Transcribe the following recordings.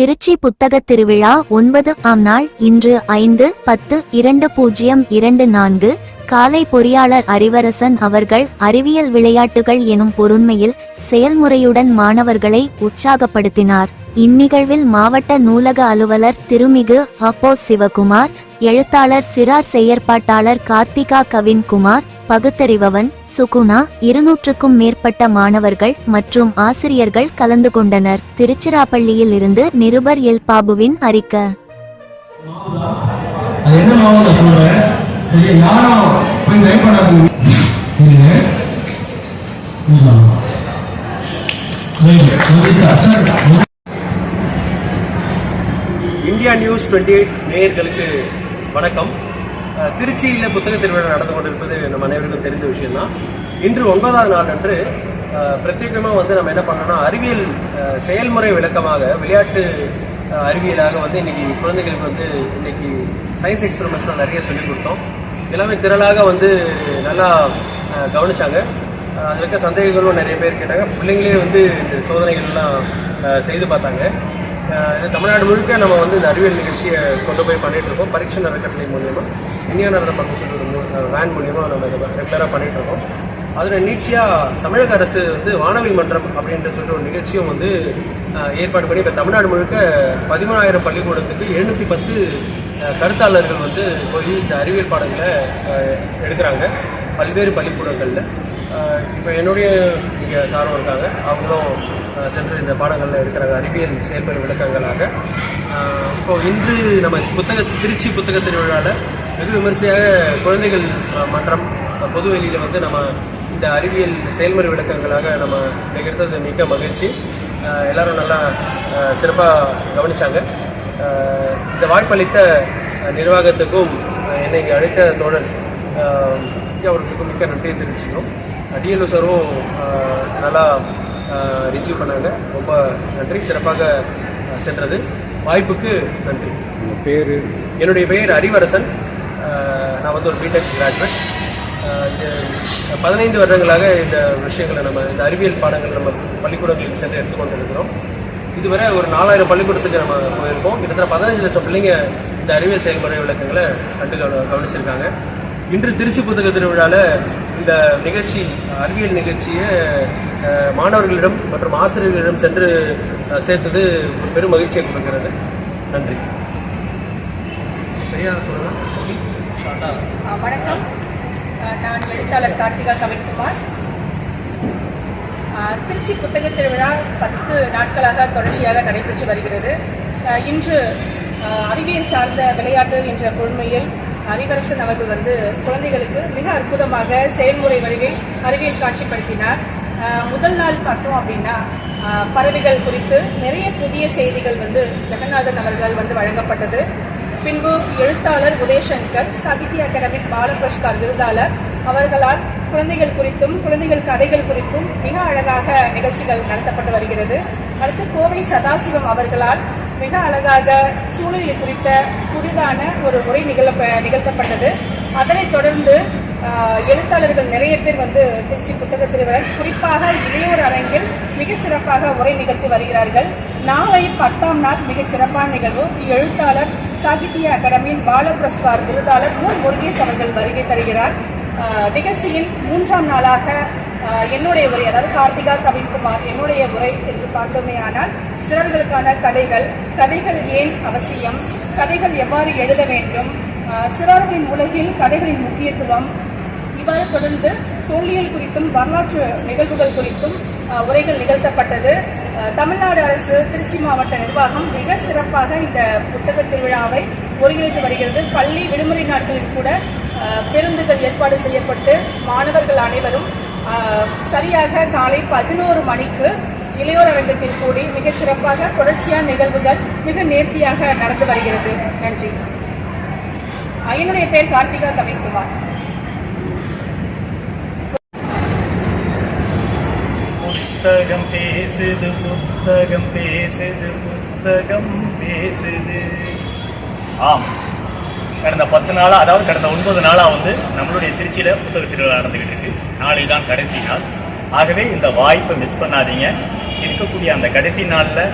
திருச்சி புத்தகத் திருவிழா ஒன்பது ஆம் நாள் இன்று ஐந்து பத்து இரண்டு பூஜ்ஜியம் இரண்டு நான்கு காலை பொறியாளர் அறிவரசன் அவர்கள் அறிவியல் விளையாட்டுகள் எனும் பொருண்மையில் செயல்முறையுடன் மாணவர்களை உற்சாகப்படுத்தினார். இந்நிகழ்வில் மாவட்ட நூலக அலுவலர் திருமிகு அப்போ சிவகுமார் எழுத்தாளர் சிறார் செயற்பாட்டாளர் கார்த்திகா கவின்குமார் பகுத்தறிபவன் சுகுணா இருநூற்றுக்கும் மேற்பட்ட மாணவர்கள் மற்றும் ஆசிரியர்கள் கலந்து கொண்டனர். திருச்சிராப்பள்ளியில் இருந்து நிருபர் எல். பாபுவின் அறிக்கை. போய் ட்ரை இந்தியா நியூஸ் டுவெண்ட்டி எயிட் நேயர்களுக்கு வணக்கம். திருச்சியில் புத்தக திருவிழா நடந்து கொண்டிருப்பது நம்ம அனைவருக்கும் தெரிந்த விஷயம்தான். இன்று ஒன்பதாவது நாள் அன்று பிரத்யேகமாக வந்து நம்ம என்ன பண்ணோம்னா அறிவியல் செயல்முறை விளக்கமாக விளையாட்டு அறிவியலாக வந்து இன்னைக்கு குழந்தைகளுக்கு வந்து இன்னைக்கு சயின்ஸ் எக்ஸ்பெரிமெண்ட்ஸ்லாம் நிறைய சொல்லிக் கொடுத்தோம். எல்லாமே திரளாக வந்து நல்லா கவனிச்சாங்க. அதில் இருக்க சந்தேகங்களும் நிறைய பேர் கேட்டாங்க. பிள்ளைங்களே வந்து இந்த சோதனைகள்லாம் செய்து பார்த்தாங்க. இது தமிழ்நாடு முழுக்க நம்ம வந்து இந்த அறிவியல் நிகழ்ச்சியை கொண்டு போய் பண்ணிட்டு இருக்கோம். பரீட்சை அறக்கட்டளை மூலியமாக இந்தியா நடந்த பக்கம் சொல்றது வேன் மூலியமாக நம்ம இதை ரெகுலராக பண்ணிட்டு இருக்கோம். அதில் நீட்சியாக தமிழக அரசு வந்து வானவில் மன்றம் அப்படின்ற சொல்லிட்டு ஒரு நிகழ்ச்சியும் வந்து ஏற்பாடு பண்ணி இப்போ தமிழ்நாடு முழுக்க பதிமூணாயிரம் பள்ளிக்கூடத்துக்கு எழுநூற்றி பத்து கருத்தாளர்கள் வந்து போய் இந்த அறிவியல் பாடங்களை எடுக்கிறாங்க. பல்வேறு பள்ளிக்கூடங்களில். இப்போ என்னுடைய இங்கே சாரும் இருக்காங்க. அவங்களும் சென்று இந்த பாடங்களில் எடுக்கிறாங்க. அறிவியல் செயல்முறை விளக்கங்களாக. இப்போது இப்போ இன்று நம்ம புத்தக திருச்சி புத்தக திருவிழாவில் வெகு விமர்சையாக குழந்தைகள் மன்றம் பொதுவெளியில் பொது வெளியில் வந்து நம்ம இந்த அறிவியல் செயல்முறை விளக்கங்களாக நம்ம நிகழ்த்தது மிக்க மகிழ்ச்சி. எல்லாரும் நல்லா சிறப்பாக கவனிச்சாங்க. அஹ், இந்த வாய்ப்பளித்த நிர்வாகத்துக்கும் என்னை இங்கே அழைத்த தோழர் அஹ், அவர்களுக்கு மிக்க நன்றியை தெரிவிச்சுக்கிறோம். டிஎல்ஓ சாரும் நல்லா ரிசீவ் பண்ணாங்க. ரொம்ப நன்றி. சிறப்பாக சென்றது. வாய்ப்புக்கு நன்றி. பேர்? என்னுடைய பெயர் அறிவரசன். நான் வந்து ஒரு பிடெக் கிராஜுவேட் பதினைந்து வருடங்களாக இந்த விஷயங்களை நம்ம இந்த அறிவியல் பாடங்கள் நம்ம பள்ளிக்கூடங்களுக்கு சென்று எடுத்துக்கொண்டு இருக்கிறோம் இதுவரை ஒரு நாலாயிரம் பள்ளிக்கூடத்துக்கு நம்ம போயிருக்கோம். கிட்டத்தட்ட பதினஞ்சு லட்சம் பிள்ளைங்க இந்த அறிவியல் செயல்முறை விளக்கங்களை கண்டு கவ- கவனிச்சிருக்காங்க. இன்று திருச்சி புத்தக திருவிழாவில் இந்த நிகழ்ச்சி அறிவியல் நிகழ்ச்சியை மாணவர்களிடம் மற்றும் ஆசிரியர்களிடம் சென்று சேர்த்தது ஒரு பெரும் மகிழ்ச்சியை கொடுக்கிறது. நன்றி. சரியா சொல்லலாம் வணக்கம். நான் எழுத்தாளர் கார்த்திகா கவின்குமார். திருச்சி புத்தக திருவிழா பத்து நாட்களாக தொடர்ச்சியாக நடைபெற்று வருகிறது. இன்று அறிவியல் சார்ந்த விளையாட்டு என்ற பொறுமையில் அறிவரசன் அவர்கள் வந்து குழந்தைகளுக்கு மிக அற்புதமாக செயல்முறை வடிவில் அறிவியல் காட்சிப்படுத்தினார். முதல் நாள் பார்த்தோம் அப்படின்னா பறவைகள் குறித்து நிறைய புதிய செய்திகள் வந்து ஜெகநாதன் அவர்கள் வந்து வழங்கப்பட்டது. பின்பு எழுத்தாளர் உதயசங்கர் சாகித்ய அகாடமிக் பால விருதாளர். அவர்களால் குழந்தைகள் குறித்தும் குழந்தைகள் கதைகள் குறித்தும் மிக அழகாக நிகழ்ச்சிகள் நடத்தப்பட்டு வருகிறது. அடுத்து கோவை சதாசிவம் அவர்களால் மிக அழகாக சூழலில் குறித்த புதிதான ஒரு உரை நிகழ நிகழ்த்தப்பட்டது. அதனைத் தொடர்ந்து எழுத்தாளர்கள் நிறைய பேர் வந்து திருச்சி புத்தக திருவிழா குறிப்பாக இளையோர் அரங்கில் மிகச் சிறப்பாக உரை நிகழ்த்தி வருகிறார்கள். நாளை பத்தாம் நாள் மிகச் சிறப்பான நிகழ்வு. எழுத்தாளர் சாகித்ய அகாடமியின் பால புரஸ்கார் விருதாளர் மு. முருகேஷ் அவர்கள் வருகை தருகிறார். நிகழ்ச்சியின் மூன்றாம் நாளாக என்னுடைய உரை அதாவது கார்த்திகா கவின்குமார் என்னுடைய உரை என்று பார்த்தோமே ஆனால் கதைகள் கதைகள் ஏன் அவசியம் கதைகள் எவ்வாறு எழுத வேண்டும் சிறார்களின் உலகில் கதைகளின் முக்கியத்துவம் இவ்வாறு தொடர்ந்து தொல்லியல் குறித்தும் வரலாற்று நிகழ்வுகள் குறித்தும் உரைகள் நிகழ்த்தப்பட்டது. தமிழ்நாடு அரசு திருச்சி மாவட்ட நிர்வாகம் மிக சிறப்பாக இந்த புத்தக திருவிழாவை ஒருங்கிணைத்து வருகிறது. பள்ளி விடுமுறை நாட்களில் கூட பேருந்துகள் ஏற்பாடு செய்யப்பட்டு மாணவர்கள் அனைவரும் சரியாக காலை பதினோரு மணிக்கு இளையோர் அரங்கத்தில் கூடி மிக சிறப்பாக தொடர்ச்சியான நிகழ்வுகள் மிக நேர்த்தியாக நடந்து வருகிறது. நன்றி. என்னுடைய பேர் கார்த்திகா கவின்குமார் புத்தகம் பேசுது புத்தகம் பேசுது புத்தகம் பேசுது. ஆம். கடந்த பத்து நாளாக அதாவது கடந்த ஒன்பது நாளாக வந்து நம்மளுடைய திருச்சியில் புத்தக திருவிழா நடந்துக்கிட்டு இருக்கு. நாளை தான் கடைசி நாள். ஆகவே இந்த வாய்ப்பை மிஸ் பண்ணாதீங்க. இருக்கக்கூடிய அந்த கடைசி நாளில்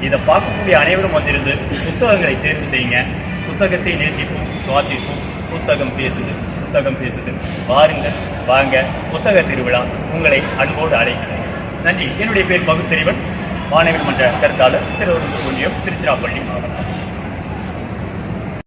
இதை பார்க்கக்கூடிய அனைவரும் வந்திருந்து புத்தகங்களை தேர்வு செய்யுங்க. புத்தகத்தை நேசிப்போம் சுவாசிப்போம். புத்தகம் பேசுது புத்தகம் பேசுது. வாருங்கள் வாங்க புத்தக திருவிழா உங்களை அன்போடு அழைக்கிறேன். நன்றி. என்னுடைய பேர் பகுத்தறிவன். மாணவர் மன்ற கருத்தாளர். திருவள்ளூர் ஒன்றியம் திருச்சிராப்பள்ளி மாவட்டம்.